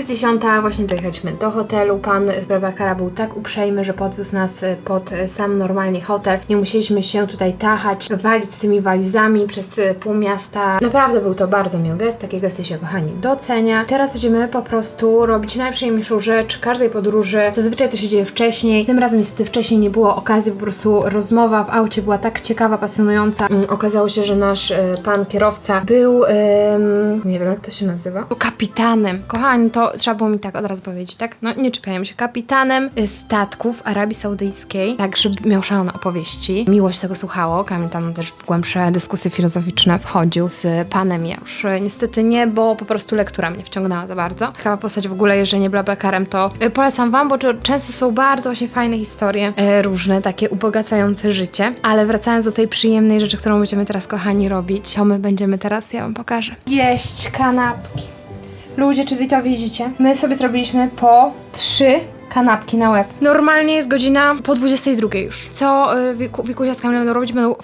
Jest dziesiąta, właśnie dojechaliśmy do hotelu. Pan z Blabakara był tak uprzejmy, że podwiózł nas y, pod y, sam normalnie hotel. Nie musieliśmy się tutaj tachać, walić z tymi walizami przez y, pół miasta. Naprawdę był to bardzo miły gest, takie gesty się kochani docenia. Teraz będziemy po prostu robić najprzyjemniejszą rzecz każdej podróży. Zazwyczaj to się dzieje wcześniej. Tym razem niestety wcześniej nie było okazji, po prostu rozmowa w aucie była tak ciekawa, pasjonująca. Mm, okazało się, że nasz pan kierowca był, ym, nie wiem jak to się nazywa, kapitanem. Kochani, to trzeba było mi tak od razu powiedzieć, tak? No nie czepiajmy się. Kapitanem y, statków Arabii Saudyjskiej, tak, żeby miał szalone opowieści. Miłość tego słuchało. Kamil tam też w głębsze dyskusje filozoficzne wchodził z panem. Ja już y, niestety nie, bo po prostu lektura mnie wciągnęła za bardzo. Ciekawa postać w ogóle, jeżdżenie blablakarem, to y, polecam wam, bo to często są bardzo właśnie fajne historie, różne, takie ubogacające życie. Ale wracając do tej przyjemnej rzeczy, którą będziemy teraz, kochani, robić, to my będziemy teraz, ja wam pokażę. Jeść kanapki. Ludzie, czy wy to widzicie? My sobie zrobiliśmy po trzy kanapki na łeb. Normalnie jest godzina po 22 już. Co y, Wiku, Wikusia z Kamilem będą robić? Będą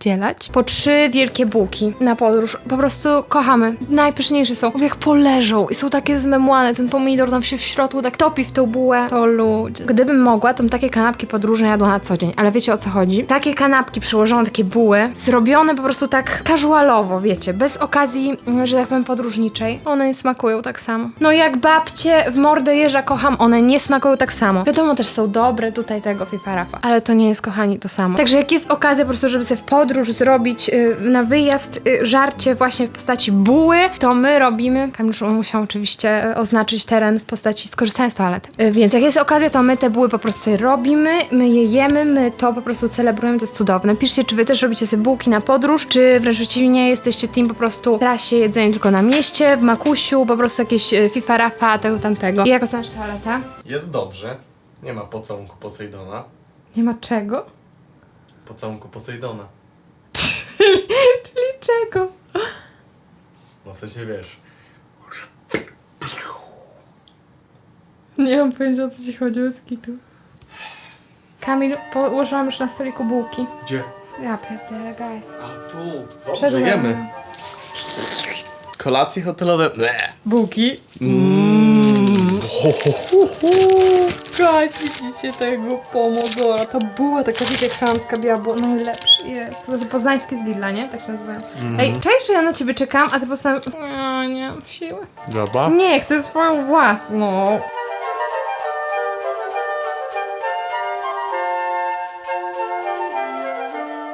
wpierdzielać po trzy wielkie bułki na podróż. Po prostu kochamy. Najpyszniejsze są. Jak poleżą i są takie zmemłane, ten pomidor tam się w środku tak topi w tą bułę. To ludzie. Gdybym mogła, to bym takie kanapki podróżne jadła na co dzień. Ale wiecie o co chodzi? Takie kanapki przyłożone, takie buły, zrobione po prostu tak casualowo, wiecie, bez okazji, mm, że tak powiem, podróżniczej. One nie smakują tak samo. No jak babcie w mordę jeża kocham, one nie smakują tak samo. Wiadomo, też są dobre tutaj tego FIFA Rafa, ale to nie jest, kochani, to samo. Także jak jest okazja po prostu, żeby sobie w podróż zrobić y, na wyjazd y, żarcie właśnie w postaci buły, to my robimy. Kamil już musiał oczywiście y, oznaczyć teren w postaci skorzystania z toalety. Y, Więc jak jest okazja, to my te buły po prostu robimy, my je jemy, my to po prostu celebrujemy, to jest cudowne. Piszcie, czy wy też robicie sobie bułki na podróż, czy wręcz przeciwnie, jesteście team po prostu w trasie jedzenie tylko na mieście, w makusiu, po prostu jakieś FIFA Rafa, tego tamtego. I jak oceniasz toaletę? Jest dobrze. Nie ma pocałunku Posejdona. Nie ma czego? Pocałunku Posejdona. Czyli czego? No w sensie wiesz. Nie mam pojęcia o co ci chodzi, o skitu. Kamil, położyłam już na stoliku bułki. Gdzie? Ja pierdzielę, guys. A tu. Dobrze, jemy. Kolacje hotelowe. Ble. Bułki. Ho, ho, ho, ho. Guys, widzicie tego pomodora. Ta buła taka wegetańska biała była najlepszy. Jest. To jest poznańskie z Lidla, nie? Tak się nazywa. Ej, cześć, że ja na ciebie czekam, a ty postanowił... Nie, nie mam siły. Dobra. Nie, chcę swoją własną.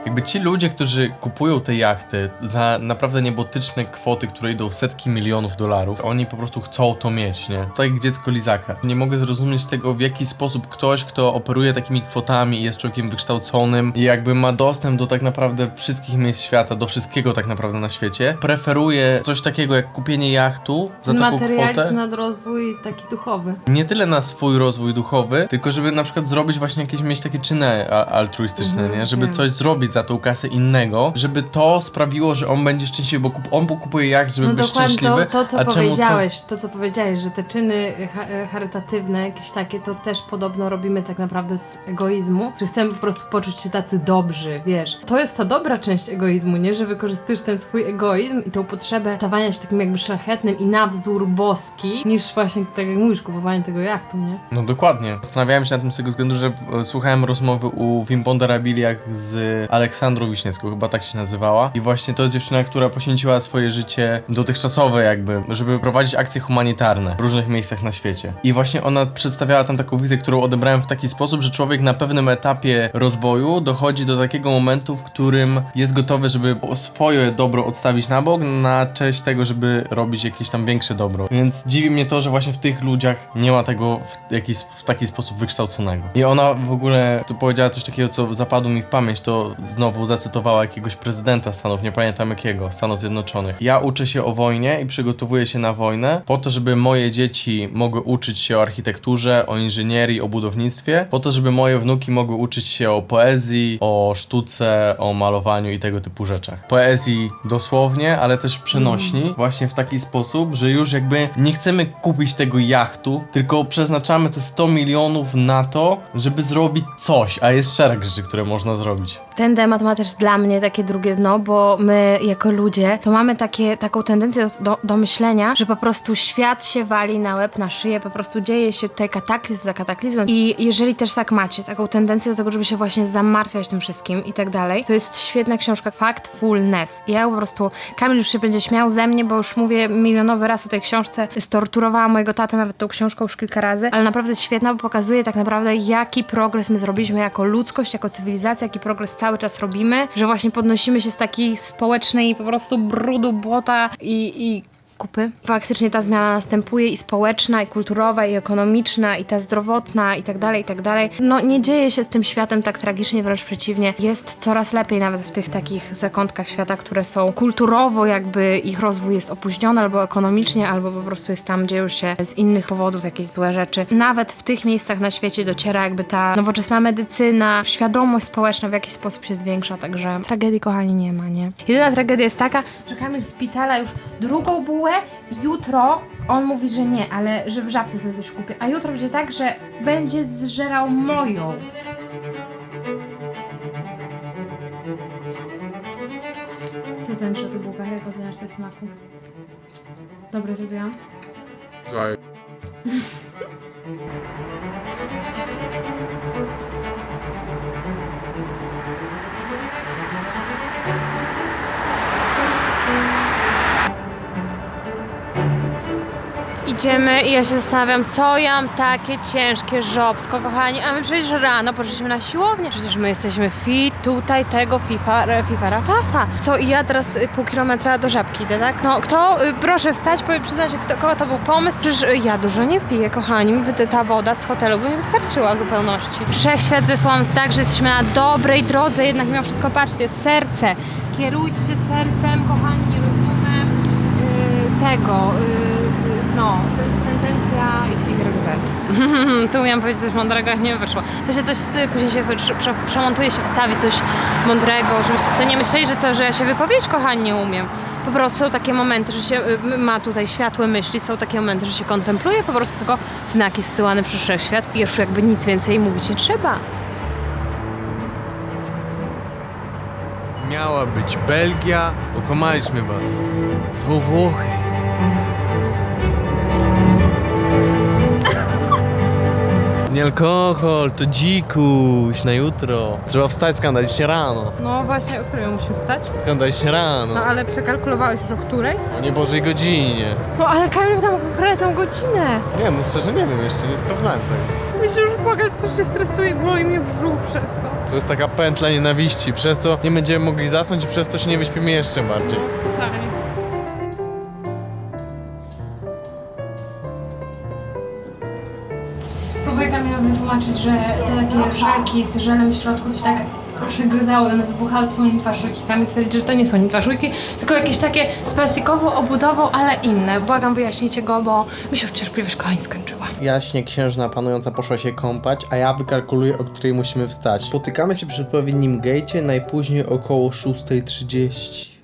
Jakby ci ludzie, którzy kupują te jachty za naprawdę niebotyczne kwoty, które idą w setki milionów dolarów, oni po prostu chcą to mieć, nie? Tak jak dziecko lizaka. Nie mogę zrozumieć tego, w jaki sposób ktoś, kto operuje takimi kwotami i jest człowiekiem wykształconym i jakby ma dostęp do tak naprawdę wszystkich miejsc świata, do wszystkiego tak naprawdę na świecie, preferuje coś takiego jak kupienie jachtu za taką kwotę. Nad rozwój taki duchowy. nie tyle na swój rozwój duchowy, tylko żeby na przykład zrobić właśnie jakieś mieć takie czyny altruistyczne, Mhm, nie? Żeby wiem. coś zrobić za tą kasę innego, żeby to sprawiło, że on będzie szczęśliwy, bo kup- on kupuje jacht, żeby No być szczęśliwy. to, to co powiedziałeś, to... co powiedziałeś, że te czyny cha charytatywne, jakieś takie, to też podobno robimy tak naprawdę z egoizmu, że chcemy po prostu poczuć się tacy dobrzy, wiesz. To jest ta dobra część egoizmu, nie? Że wykorzystujesz ten swój egoizm i tą potrzebę stawania się takim jakby szlachetnym i na wzór boski, niż właśnie, tak jak mówisz, kupowanie tego jachtu, nie? To... No dokładnie. Zastanawiałem się nad tym z tego względu, że słuchałem rozmowy u Wim Ponderabiliach z Aleksandrą Wiśniewską, chyba tak się nazywała. I właśnie to jest dziewczyna, która poświęciła swoje życie dotychczasowe jakby, żeby prowadzić akcje humanitarne w różnych miejscach na świecie. I właśnie ona przedstawiała tam taką wizję, którą odebrałem w taki sposób, że człowiek na pewnym etapie rozwoju dochodzi do takiego momentu, w którym jest gotowy, żeby swoje dobro odstawić na bok, na cześć tego, żeby robić jakieś tam większe dobro. Więc dziwi mnie to, że właśnie w tych ludziach nie ma tego w, jakiś, w taki sposób wykształconego. I ona w ogóle powiedziała coś takiego, co zapadło mi w pamięć, to znowu zacytowała jakiegoś prezydenta Stanów, nie pamiętam jakiego, Stanów Zjednoczonych. Ja uczę się o wojnie i przygotowuję się na wojnę po to, żeby moje dzieci mogły uczyć się o architekturze, o inżynierii, o budownictwie, po to, żeby moje wnuki mogły uczyć się o poezji, o sztuce, o malowaniu i tego typu rzeczach. Poezji dosłownie, ale też przenośni, właśnie w taki sposób, że już jakby nie chcemy kupić tego jachtu, tylko przeznaczamy te 100 milionów na to, żeby zrobić coś, a jest szereg rzeczy, które można zrobić. Ten temat ma też dla mnie takie drugie dno, bo my jako ludzie to mamy takie, taką tendencję do, do myślenia, że po prostu świat się wali na łeb, na szyję, po prostu dzieje się tutaj kataklizm za kataklizmem i jeżeli też tak macie, taką tendencję do tego, żeby się właśnie zamartwiać tym wszystkim i tak dalej, to jest świetna książka Factfulness. Ja po prostu, Kamil już się będzie śmiał ze mnie, bo już mówię milionowy raz o tej książce, storturowała mojego tatę nawet tą książką już kilka razy, ale naprawdę jest świetna, bo pokazuje tak naprawdę jaki progres my zrobiliśmy jako ludzkość, jako cywilizacja, jaki progres cały czas robimy, że właśnie podnosimy się z takiej społecznej po prostu brudu, błota i, i kupy. Faktycznie ta zmiana następuje i społeczna, i kulturowa, i ekonomiczna, i ta zdrowotna, i tak dalej, i tak dalej. No nie dzieje się z tym światem tak tragicznie, wręcz przeciwnie. Jest coraz lepiej nawet w tych takich zakątkach świata, które są kulturowo jakby ich rozwój jest opóźniony, albo ekonomicznie, albo po prostu jest tam, dzieją się z innych powodów jakieś złe rzeczy. Nawet w tych miejscach na świecie dociera jakby ta nowoczesna medycyna, świadomość społeczna w jakiś sposób się zwiększa, także tragedii kochani nie ma, nie? Jedyna tragedia jest taka, że Kamil wpitala już drugą bułę jutro on mówi, że nie, ale że w żabce sobie coś kupię, a jutro będzie tak, że będzie zżerał moją. Co sądzisz o tych bułkach? Jak oceniasz tych smaku? Dobre zrobiłam? Idziemy i ja się zastanawiam, co ja mam takie ciężkie żobsko, kochani, a my przecież rano poszliśmy na siłownię, przecież my jesteśmy fit, tutaj tego FIFA, FIFA Rafafa. Co i ja teraz y, pół kilometra do żabki idę, tak? No kto, y, proszę wstać, powie, przyznać, kto, kogo to był pomysł, przecież y, ja dużo nie piję, kochani, ta woda z hotelu by mi wystarczyła w zupełności. Wszechświat zesłałam znak, że jesteśmy na dobrej drodze, jednak mimo wszystko, patrzcie, serce, kierujcie się sercem, kochani, nie rozumiem y, tego, y, no, sen, sentencja XYZ. tu miałam powiedzieć coś mądrego, a nie wyszło. To się coś, y, później się prze, prze, przemontuje, się wstawi coś mądrego, żebyście sobie nie myśleli, że co, że ja się wypowiedzieć, kochani, nie umiem. Po prostu są takie momenty, że się y, ma tutaj światłe myśli, są takie momenty, że się kontempluje, po prostu tylko znak jest zsyłany przez wszechświat i już jakby nic więcej mówić nie trzeba. Miała być Belgia, okłamaliśmy was. Są Włochy. Nie alkohol, to dzikuś na jutro. Trzeba wstać skandalicznie rano. No właśnie, o której musimy wstać? Skandalicznie rano. ale przekalkulowałeś już o której? O niebożej godzinie. No ale Kamil tam konkretną godzinę. Nie no, szczerze nie wiem jeszcze, nie sprawdzałem tego. Myślę, już płakać, coś się stresuje, boli mnie brzuch przez to. To jest taka pętla nienawiści, przez to nie będziemy mogli zasnąć i przez to się nie wyśpimy jeszcze bardziej. Totalnie. Próbuję Wytłumaczyć, że te takie żelki z żelem w środku coś tak przegryzały, one wybuchały, to są nitwaszujki. Kamil twierdzi, że to nie są nitwaszujki, tylko jakieś takie z plastikową obudową, ale inne. Błagam, wyjaśnijcie go, bo mi się już cierpliwość kochani skończyła. Jaśnie księżna panująca poszła się kąpać, a ja wykalkuluję, o której musimy wstać. Spotykamy się przy odpowiednim gejcie najpóźniej około 6.30.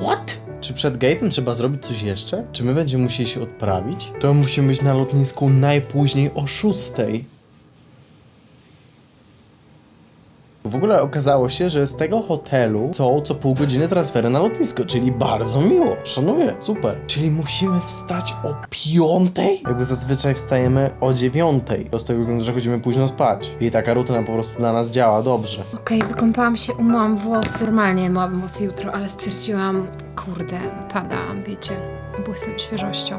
What? Czy przed gate'em trzeba zrobić coś jeszcze? Czy my będziemy musieli się odprawić? To musimy być na lotnisku najpóźniej o 6.00. W ogóle okazało się, że z tego hotelu są co pół godziny transfery na lotnisko, czyli bardzo miło. Szanuję, super. Czyli musimy wstać o piątej? Jakby zazwyczaj wstajemy o dziewiątej. To z tego względu, że chodzimy późno spać. I taka rutyna po prostu dla nas działa dobrze. Okej, wykąpałam się, umyłam włosy, normalnie myłabym włosy jutro, ale stwierdziłam, kurde, pada, wiecie, błysnąć świeżością.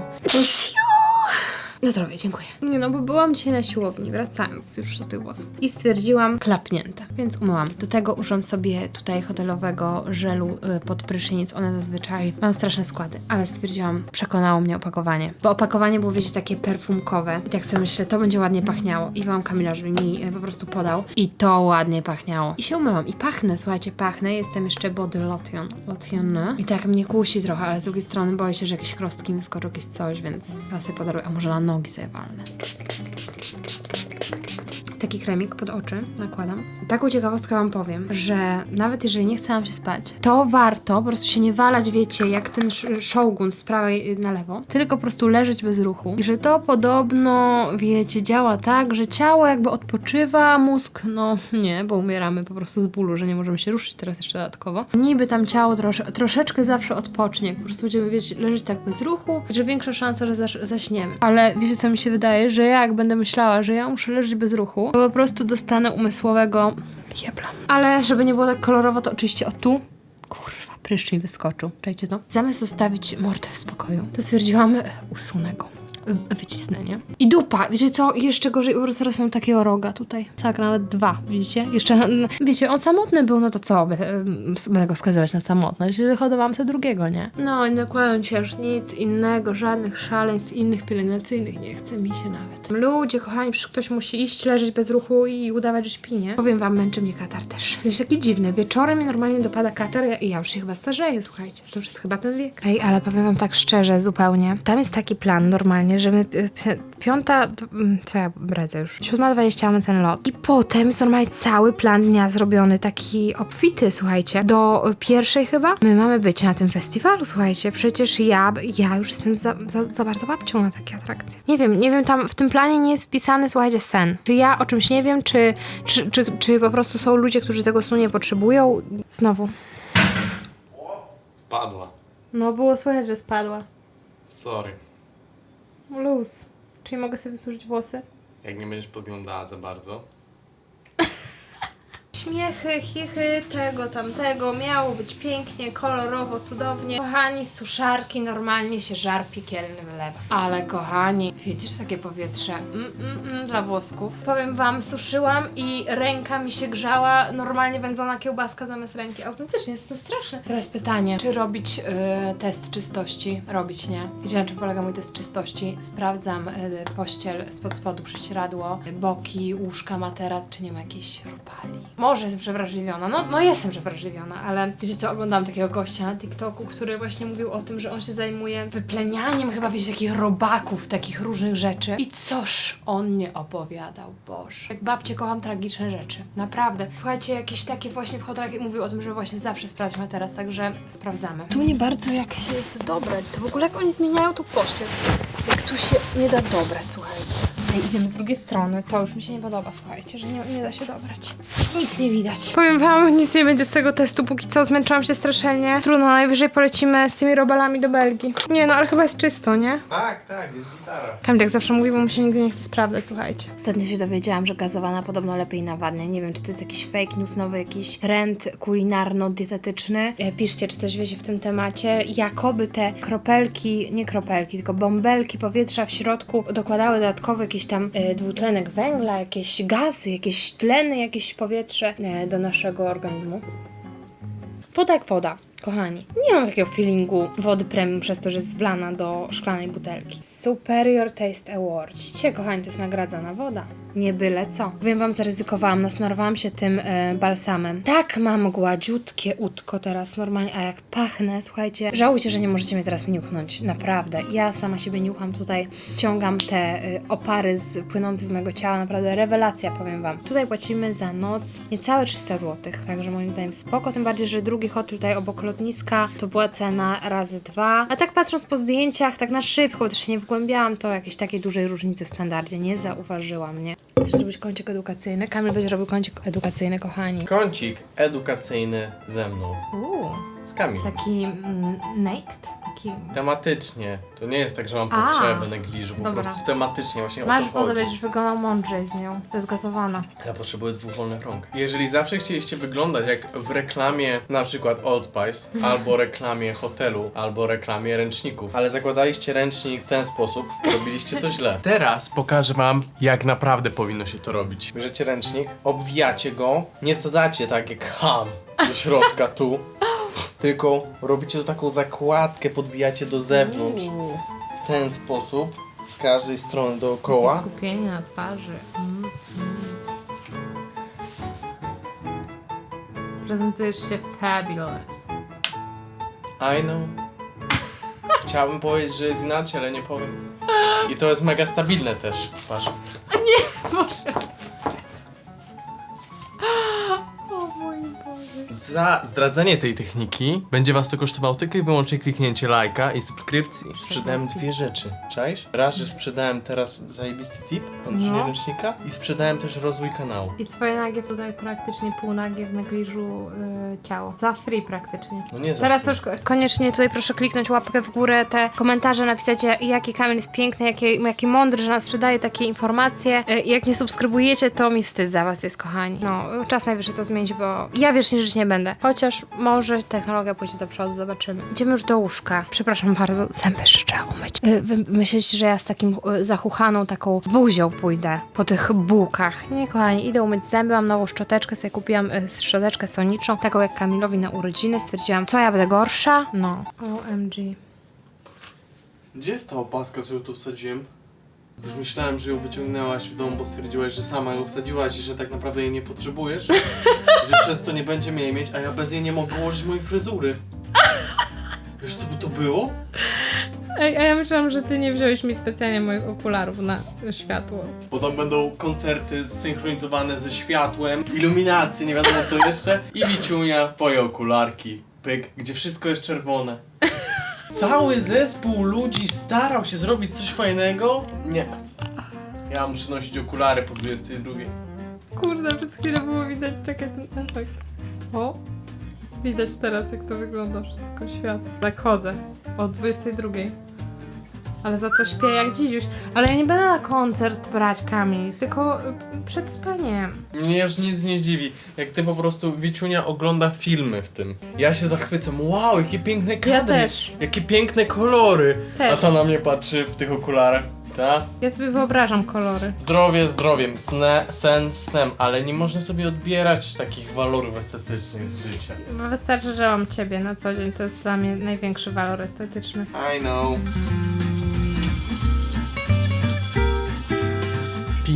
Na zdrowie, dziękuję. Nie no, bo byłam dzisiaj na siłowni, wracając już do tych włosów. I stwierdziłam, klapnięte, więc umyłam. Do tego użyłam sobie tutaj hotelowego żelu y, pod prysznic. One zazwyczaj mają straszne składy, ale stwierdziłam, przekonało mnie opakowanie. Bo opakowanie było, wiecie, takie perfumkowe. I tak sobie myślę, to będzie ładnie pachniało. I wołam Kamila, żeby mi y, po prostu podał. I to ładnie pachniało. I się umyłam. I pachnę, słuchajcie, pachnę. Jestem jeszcze body lotion. Lotion. I tak mnie kusi trochę, ale z drugiej strony boję się, że jakieś krostki mi skoczą, jakieś coś, więc chyba sobie podaruję. A może na nogi sobie walnę. Taki kremik pod oczy nakładam. Taką ciekawostkę wam powiem, że nawet jeżeli nie chce nam się spać, to warto po prostu się nie walać, wiecie, jak ten shogun z prawej na lewo, tylko po prostu leżeć bez ruchu. I że to podobno, wiecie, działa tak, że ciało jakby odpoczywa, mózg, no nie, bo umieramy po prostu z bólu, że nie możemy się ruszyć teraz jeszcze dodatkowo. Niby tam ciało trosze, troszeczkę zawsze odpocznie, po prostu będziemy, wiecie, leżeć tak bez ruchu, że większa szansa, że zaś, zaśniemy. Ale wiecie, co mi się wydaje, że ja jak będę myślała, że ja muszę leżeć bez ruchu, po prostu dostanę umysłowego jebla. Ale żeby nie było tak kolorowo, to oczywiście o tu Kurwa, pryszcz mi wyskoczył. Czajcie to? Zamiast zostawić mordę w spokoju, to stwierdziłam, e, usunę go. E, Wycisnę, nie? I dupa! Wiecie co? Jeszcze gorzej, po prostu teraz mam takiego roga tutaj. Tak, nawet dwa, widzicie? Jeszcze, wiecie, on samotny był, no to co? Będę go skazywać na samotność. Hodowałam sobie drugiego, nie? No i nakładam się aż nic innego, żadnych szaleństw innych pielęgnacyjnych. Nie chce mi się nawet. Ludzie, kochani, przecież ktoś musi iść, leżeć bez ruchu i udawać, że śpi, nie? Powiem wam, męczy mnie katar też. To jest taki dziwny. Wieczorem mi normalnie dopada katar ja- i ja już się chyba starzeję, słuchajcie. To już jest chyba ten wiek. Ej, ale powiem wam tak szczerze, zupełnie. Tam jest taki plan normalnie, że my y, pi- piąta, to, mm, co ja bredzę już, siódma dwadzieścia mamy ten lot. I potem jest normalnie cały plan dnia zrobiony, taki obfity, słuchajcie. Do pierwszej chyba my mamy być na tym festiwalu, słuchajcie. Przecież ja, ja już jestem za, za, za bardzo babcią na takie atrakcje. Nie wiem, nie wiem, tam w tym planie nie jest wpisany, słuchajcie, sen. Czy ja o czymś nie wiem, czy, czy, czy, czy po prostu są ludzie, którzy tego snu nie potrzebują? Znowu. Padła. No, było słychać, że spadła. Sorry. Luz. Czyli mogę sobie wysuszyć włosy? Jak nie będziesz podglądała za bardzo. Śmiechy, chichy, tego, tamtego. Miało być pięknie, kolorowo, cudownie. Kochani, suszarki normalnie się żar piekielny wylewa. Ale kochani, wiecie, takie powietrze mm, mm, mm, dla włosków. Powiem wam, suszyłam i ręka mi się grzała. Normalnie wędzona kiełbaska zamiast ręki. Autentycznie, jest to straszne. Teraz pytanie, czy robić y, test czystości? Robić, nie? Wiecie, na czym polega mój test czystości? Sprawdzam y, pościel spod spodu, prześcieradło, boki, łóżka, materac, czy nie ma jakiejś robali. Może jestem przewrażliwiona, no, no jestem przewrażliwiona, ale wiecie co, oglądałam takiego gościa na TikToku, który właśnie mówił o tym, że on się zajmuje wyplenianiem chyba, wiecie, takich robaków, takich różnych rzeczy. I coż on nie opowiadał, Boże. Jak babcie kocham tragiczne rzeczy, naprawdę. Słuchajcie, jakieś takie właśnie wchodraki mówił o tym, że właśnie zawsze sprawdźmy teraz, także sprawdzamy. Tu nie bardzo jak się jest dobrać, to w ogóle jak oni zmieniają tu pościel. Jak tu się nie da dobrać, słuchajcie. Ej, idziemy z drugiej strony. To już mi się nie podoba, słuchajcie, że nie, nie da się dobrać. Nic nie widać. Powiem wam, nic nie będzie z tego testu, póki co zmęczyłam się strasznie. Trudno, najwyżej polecimy z tymi robalami do Belgii. Nie no, ale chyba jest czysto, nie? Tak, tak, jest gitara. Kamil tak zawsze mówi, bo mu się nigdy nie chce sprawdzać, słuchajcie. Ostatnio się dowiedziałam, że gazowana podobno lepiej nawadnia. Nie wiem, czy to jest jakiś fake news, nowy jakiś trend kulinarno-dietetyczny. E, Piszcie, czy coś wiecie w tym temacie. Jakoby te kropelki, nie kropelki, tylko bąbelki powietrza w środku dokładały dodatkowo jakiś tam e, dwutlenek węgla, jakieś gazy, jakieś tleny, jakieś powietrze e, do naszego organizmu. Woda jak woda. Kochani, nie mam takiego feelingu wody premium przez to, że jest wlana do szklanej butelki. Superior Taste Award. Widzicie, kochani, to jest nagradzana woda. Nie byle co. Wiem wam, zaryzykowałam, nasmarowałam się tym e, balsamem. Tak mam gładziutkie utko teraz normalnie, a jak pachnę, słuchajcie, żałujcie, że nie możecie mnie teraz niuchnąć. Naprawdę. Ja sama siebie niucham tutaj, ciągam te e, opary z, płynące z mojego ciała. Naprawdę rewelacja, powiem wam. Tutaj płacimy za noc niecałe 300 zł, także moim zdaniem spoko, tym bardziej, że drugi hotel tutaj obok lotniska to była cena razy dwa. A tak patrząc po zdjęciach, tak na szybko, bo też się nie wgłębiałam, to jakiejś takiej dużej różnicy w standardzie nie zauważyłam, nie? Chcesz zrobić kącik edukacyjny? Kamil będzie robił kącik edukacyjny, kochani. Kącik edukacyjny ze mną. Uuu, Z Kamil. taki mm, naked, Tematycznie. To nie jest tak, że mam A. potrzebę negliżu, po Dobra. prostu tematycznie właśnie Masz o to chodzi. będziesz wyglądał mądrzej z nią. To jest gazowana. Ja potrzebuję dwóch wolnych rąk. Jeżeli zawsze chcieliście wyglądać jak w reklamie na przykład Old Spice, albo reklamie hotelu, albo reklamie ręczników, ale zakładaliście ręcznik w ten sposób, robiliście to źle. Teraz pokażę wam, jak naprawdę powinno się to robić. Bierzecie ręcznik, obwijacie go, nie wsadzacie tak jak ham do środka tu, tylko robicie tu taką zakładkę, podwijacie do zewnątrz Uuu, w ten sposób, z każdej strony dookoła. skupienie na twarzy. Mm, mm. Prezentujesz się fabulous. I know. Chciałbym powiedzieć, że jest inaczej, ale nie powiem. I to jest mega stabilne też. Patrz. Może. Za zdradzenie tej techniki będzie was to kosztowało tylko i wyłącznie kliknięcie lajka i subskrypcji. Sprzedałem dwie rzeczy, czaisz? Raz, że sprzedałem teraz zajebisty tip, mam No. ręcznika i sprzedałem też rozwój kanału. I swoje nagie tutaj praktycznie półnagie w negliżu y, ciało. Za free praktycznie. No nie za Teraz free. już ko- koniecznie tutaj proszę kliknąć łapkę w górę, te komentarze napisać, jaki kamień jest piękny, jaki, jaki mądry, że nam sprzedaje takie informacje. Y, Jak nie subskrybujecie, to mi wstyd za was jest, kochani. No, czas najwyższy to zmienić, bo ja wiecznie żyć nie będę. Chociaż może technologia pójdzie do przodu, zobaczymy. Idziemy już do łóżka. Przepraszam bardzo, zęby trzeba umyć. Y, Wy myślicie, że ja z takim y, zachuchaną taką buzią pójdę po tych bułkach. Nie, kochani, idę umyć zęby, mam nową szczoteczkę, sobie kupiłam y, szczoteczkę soniczną, taką jak Kamilowi na urodziny. Stwierdziłam, co ja będę gorsza? No. OMG. Gdzie jest ta opaska, którą tu wsadziłem? Już myślałem, że ją wyciągnęłaś w domu, bo stwierdziłaś, że sama ją wsadziłaś i że tak naprawdę jej nie potrzebujesz. że przez to nie będziemy jej mieć, a ja bez niej nie mogę ułożyć mojej fryzury. Wiesz co by to było? Ej, a ja myślałam, że ty nie wziąłeś mi specjalnie moich okularów na światło. Bo tam będą koncerty zsynchronizowane ze światłem, iluminacje, nie wiadomo co jeszcze i Wiciunia, twoje okularki, pyk, gdzie wszystko jest czerwone. Cały zespół ludzi starał się zrobić coś fajnego? Nie. Ja muszę nosić okulary po 22. Kurde, przez chwilę było widać, czekaj ten efekt. O, widać teraz jak to wygląda wszystko, świat. Tak chodzę, o 22. Ale za to śpię jak dzidziuś. Ale ja nie będę na koncert brać Kamil, tylko y, przed spaniem. Mnie już nic nie dziwi, jak ty po prostu, Wiciunia ogląda filmy w tym. Ja się zachwycam, wow, jakie piękne kadry, Ja też. jakie piękne kolory. Też. A ta na mnie patrzy w tych okularach, tak? Ja sobie wyobrażam kolory. Zdrowie zdrowiem, sne, sen snem, ale nie można sobie odbierać takich walorów estetycznych z życia. No wystarczy, że mam ciebie na co dzień, to jest dla mnie największy walor estetyczny. I know.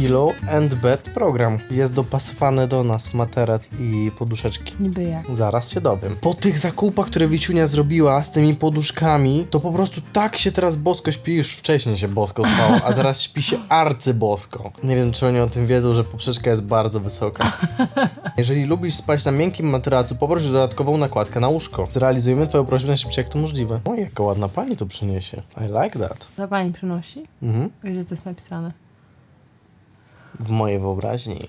Pillow and Bed program. Jest dopasowany do nas materac i poduszeczki. Niby jak. Zaraz się dowiem. Po tych zakupach, które Wiciunia zrobiła z tymi poduszkami, to po prostu tak się teraz bosko śpi, już wcześniej się bosko spało, a teraz śpi się arcybosko. Nie wiem, czy oni o tym wiedzą, że poprzeczka jest bardzo wysoka. Jeżeli lubisz spać na miękkim materacu, poproś dodatkową nakładkę na łóżko. Zrealizujemy twoją prośbę najszybciej jak to możliwe. O, jaka ładna pani to przyniesie. I like that. Co pani przynosi? Mhm. Gdzie to jest napisane? W mojej wyobraźni.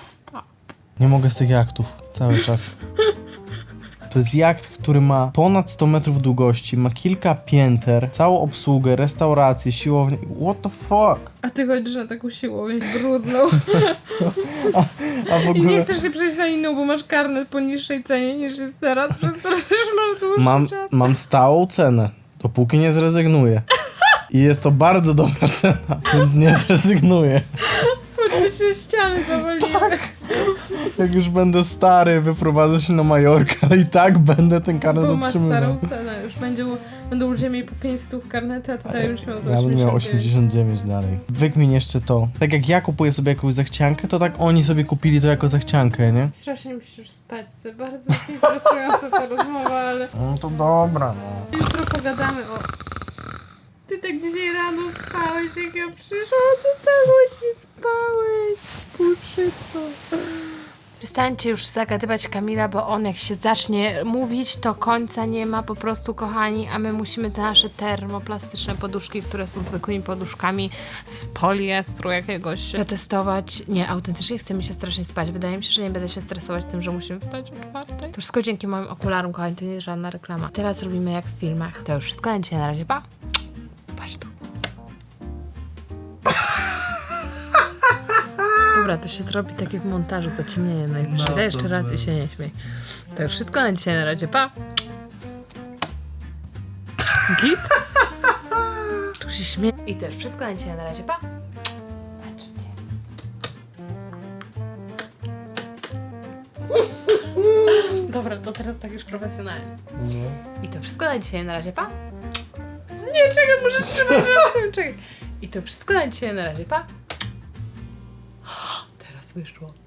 Stop. Nie mogę z tych jachtów cały czas. To jest jacht, który ma ponad 100 metrów długości, ma kilka pięter, całą obsługę, restaurację, siłownię. What the fuck? A ty chodzisz na taką siłownię brudną A w i nie ogóle chcesz się przejść na inną, bo masz karnet po niższej cenie niż jest teraz, przez to, że już masz dłuższy mam, czas. mam stałą cenę, dopóki nie zrezygnuję. I jest to bardzo dobra cena, więc nie zrezygnuję. Choćby się ściany zawaliły. Jak już będę stary, wyprowadzę się na Majorkę, ale i tak będę ten karnet Bo masz otrzymywał. starą cenę. Już będzie, będą ludzie mieli po 500 w karnety, a tutaj już miał za Ja bym miał 89. 89 dalej. Wykmin jeszcze to. Tak jak ja kupuję sobie jakąś zachciankę, to tak oni sobie kupili to jako zachciankę, nie? Strasznie musisz już spać. Bardzo jest interesująca ta rozmowa, ale No to dobra, no. jutro pogadamy o... Ty tak dzisiaj rano spałeś, jak ja przyszłam, ty tak właśnie spałeś. Puczyco. Przestańcie już zagadywać Kamila, bo on jak się zacznie mówić, to końca nie ma po prostu, kochani, a my musimy te nasze termoplastyczne poduszki, które są zwykłymi poduszkami z poliestru jakiegoś testować. Nie, autentycznie chce mi się strasznie spać. Wydaje mi się, że nie będę się stresować tym, że musimy wstać o czwartej. To wszystko dzięki moim okularom, kochani, to nie jest żadna reklama. Teraz robimy jak w filmach. To już wszystko, na razie, pa! Dobra, to się zrobi tak jak w montażu, zaciemnienie najwyżej. No, Daj jeszcze raz i się nie śmiej. To już wszystko na dzisiaj, na razie, pa! Git? Tu się śmieje. I to już wszystko na dzisiaj, na razie, pa! Dobra, to teraz tak już profesjonalnie. I to wszystko na dzisiaj, na razie, pa! Nie, czekaj, muszę trzymać tym, czekaj. I to wszystko na dzisiaj, na razie, pa! Teraz wyszło.